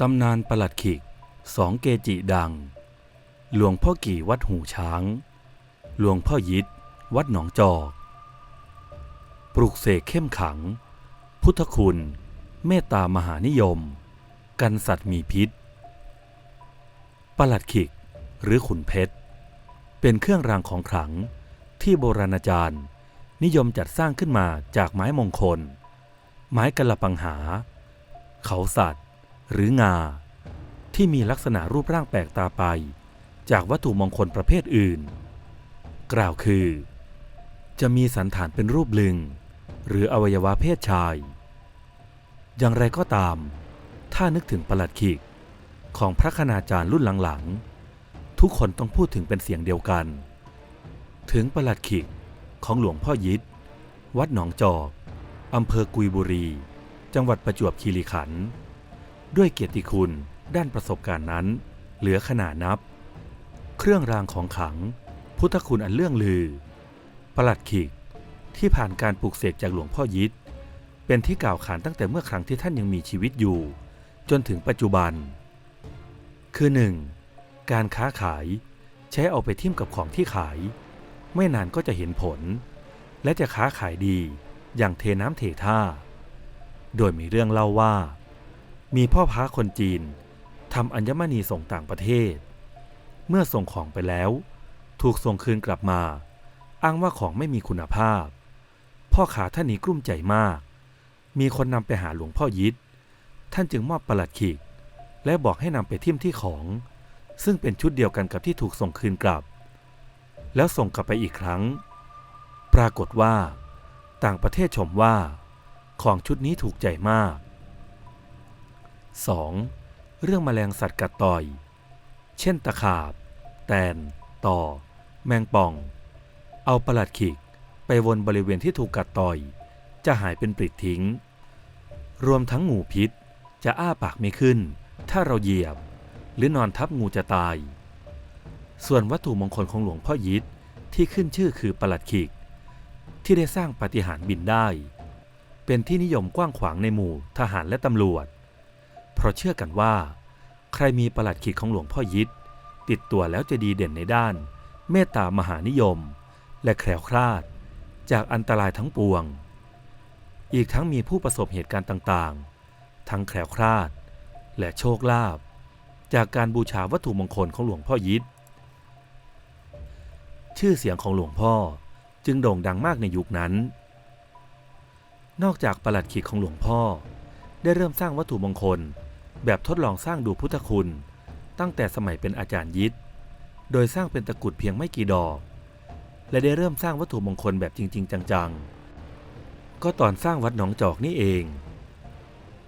ตำนานประหลัดขิกสองเกจิดัง หลวงพ่อกี่วัดหูช้าง หลวงพ่อยิดวัดหนองจอก ปลุกเสกเข้มขัง พุทธคุณ เมตตามหานิยม กันสัตว์มีพิษ ประหลัดขิกหรือขุนเพชร เป็นเครื่องรางของขลังที่โบราณอาจารย์ นิยมจัดสร้างขึ้นมาจากไม้มงคล ไม้กะละปังหา เขาสัตว หรืองา ที่มีลักษณะรูปร่างแปลกตาไป จากวัตถุมงคลประเภทอื่น กล่าวคือ จะมีสันฐานเป็นรูปลึง หรืออวัยวะเพศชาย อย่างไรก็ตาม ถ้านึกถึงประหลัดขิกของพระคณาจารย์รุ่นหลังๆ ทุกคนต้องพูดถึงเป็นเสียงเดียวกัน ถึงประหลัดขิกของหลวงพ่อยิดวัดหนองจอกอำเภอกุยบุรี จังหวัดประจวบคีรีขันธ์ ด้วยเกียรติคุณด้านประสบการณ์นั้น เหลือขนานับ เครื่องรางของขลัง พุทธคุณอันเลื่องลือ ประหลัดขิกที่ผ่านการปลูกเสกจากหลวงพ่อยิดเป็นที่กล่าวขานตั้งแต่เมื่อครั้งที่ท่านยังมีชีวิตอยู่ จนถึงปัจจุบัน คือ 1. การค้าขายใช้เอาไปทิ่มกับของที่ขาย ไม่นานก็จะเห็นผล และจะค้าขายดีอย่างเทน้ำเทท่า โดยมีเรื่องเล่าว่า มีพ่อค้าคนจีนทำอัญมณีส่งต่างประเทศ เมื่อส่งของไปแล้ว ถูกส่งคืนกลับมา อ้างว่าของไม่มีคุณภาพ พ่อขาท่านนี้กลุ้มใจมาก มีคนนำไปหาหลวงพ่อยิดท่านจึงมอบประหลัดขีก และบอกให้นำไปทิ่มที่ของ ซึ่งเป็นชุดเดียวกันกับที่ถูกส่งคืนกลับ แล้วส่งกลับไปอีกครั้ง ปรากฏว่า ต่างประเทศชมว่า ของชุดนี้ถูกใจมาก 2. เรื่องแมลงสัตว์กัดต่อย เช่นตะขาบ แตน ต่อ แมงป่อง เอาประหลัดขิกไปวนบริเวณที่ถูกกัดต่อย จะหายเป็นปลิดทิ้ง รวมทั้งงูพิษจะอ้าปากไม่ขึ้น ถ้าเราเหยียบ หรือนอนทับงูจะตาย ส่วนวัตถุมงคลของหลวงพ่อยิดที่ขึ้นชื่อคือประหลัดขิก ที่ได้สร้างปฏิหารบินได้ เป็นที่นิยมกว้างขวางในหมู่ทหารและตำรวจ เพราะเชื่อกันว่า ใครมีประหลัดขิกของหลวงพ่อยิดติดตัวแล้วจะดีเด่นในด้าน เมตตามหานิยม และแคล้วคลาด จากอันตรายทั้งปวง อีกทั้งมีผู้ประสบเหตุการณ์ต่างๆ ทั้งแคล้วคลาด และโชคลาภจากการบูชาวัตถุมงคลของหลวงพ่อยิดชื่อเสียงของหลวงพ่อจึงโด่งดังมากในยุคนั้น นอกจากประหลัดขิกของหลวงพ่อ ได้เริ่มสร้างวัตถุมงคล แบบทดลองสร้างดูพุทธคุณ ตั้งแต่สมัยเป็นอาจารย์ยิดโดยสร้างเป็นตะกรุดเพียงไม่กี่ดอก และได้เริ่มสร้างวัตถุมงคลแบบจริง ๆ จังๆ ก็ตอนสร้างวัดหนองจอกนี่เอง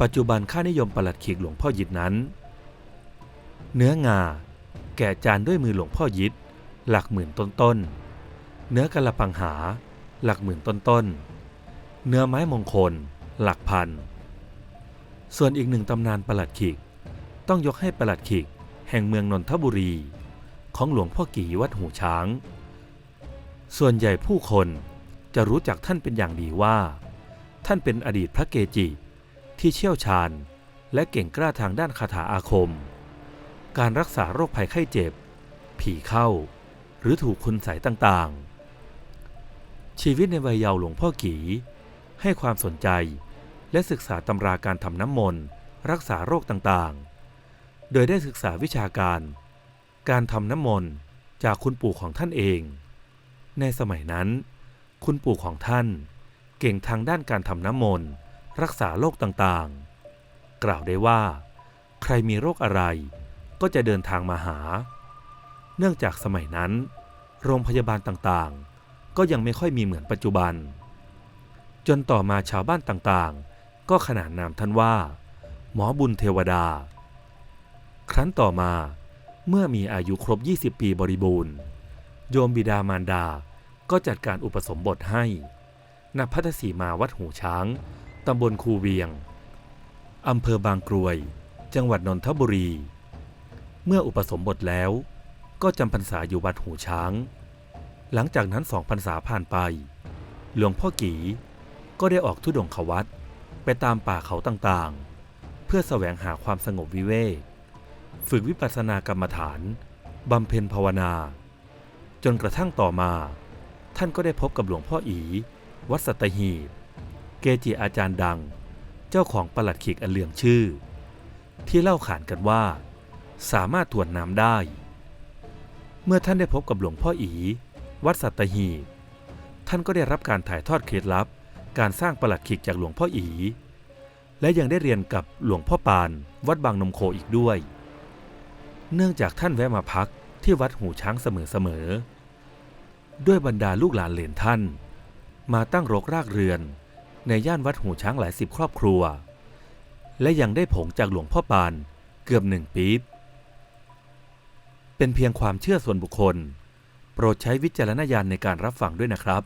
ปัจจุบันค่านิยมประหลัดขิกหลวงพ่อยิดนั้น เนื้องา แกะจานด้วยมือหลวงพ่อยิดหลักหมื่นต้นๆ เนื้อกะละปังหา หลักหมื่นต้นๆ เนื้อไม้มงคล หลักพัน ส่วนอีกหนึ่งตำนานประหลัดขิกต้องยกให้ประหลัดขิกแห่งเมืองนนทบุรี ของหลวงพ่อกี่วัดหูช้าง ส่วนใหญ่ผู้คนจะรู้จักท่านเป็นอย่างดีว่า ท่านเป็นอดีตพระเกจิ ที่เชี่ยวชาญและเก่งกล้าทางด้านคาถาอาคม การรักษาโรคภัยไข้เจ็บ ผีเข้า หรือถูกคุณใสต่างๆ ชีวิตในวัยเยาว์หลวงพ่อกีให้ความสนใจ และศึกษาตำราการทำน้ำมนต์ รักษาโรคต่างๆ โดยได้ศึกษาวิชาการ การทำน้ำมนต์จากคุณปู่ของท่านเอง ในสมัยนั้น คุณปู่ของท่าน เก่งทางด้านการทำน้ำมนต์ รักษาโรคต่างๆ กล่าวได้ว่า ใครมีโรคอะไร ก็จะเดินทางมาหา เนื่องจากสมัยนั้น โรงพยาบาลต่างๆ ก็ยังไม่ค่อยมีเหมือนปัจจุบันจนต่อมาชาวบ้านต่างๆ ก็ขนานนามท่านว่า หมอบุญเทวดา ครั้นต่อมาเมื่อมีอายุครบ 20 ปีบริบูรณ์ โยมบิดามารดาก็จัดการอุปสมบทให้ณพัทสีมาวัดหูช้าง ตำบลคูเวียง อำเภอบางกรวย จังหวัดนนทบุรี เมื่ออุปสมบทแล้ว ก็จำพรรษาอยู่วัดหูช้าง หลังจากนั้นสองพรรษาผ่านไป หลวงพ่อกีก็ได้ออกทุดงขวัต ไปตามป่าเขาต่างๆ เพื่อแสวงหาความสงบวิเวก ฝึกวิปัสสนากรรมฐาน บำเพ็ญภาวนา จนกระทั่งต่อมา ท่านก็ได้พบกับหลวงพ่ออี วัดสัตหีบ เกจิอาจารย์ดัง เจ้าของประหลัดขีกอันเลืองชื่อ ที่เล่าขานกันว่า สามารถถวนน้ำได้ เมื่อท่านได้พบกับหลวงพ่ออี วัดสัตหีบ ท่านก็ได้รับการถ่ายทอดเคล็ดลับ การสร้างประหลัดขีกจากหลวงพ่ออี และยังได้เรียนกับหลวงพ่อปาน วัดบางนมโคอีกด้วย เนื่องจากท่านแวะมาพักที่วัดหูช้างเสมอๆด้วยบรรดาลูกหลานเหลนท่าน มาตั้งรกรากเรือน ในย่านวัดหูช้างหลายสิบครอบครัว และยังได้ผงจากหลวงพ่อปานเกือบหนึ่งปี๊บเป็นเพียงความเชื่อส่วนบุคคล โปรดใช้วิจารณญาณในการรับฟังด้วยนะครับ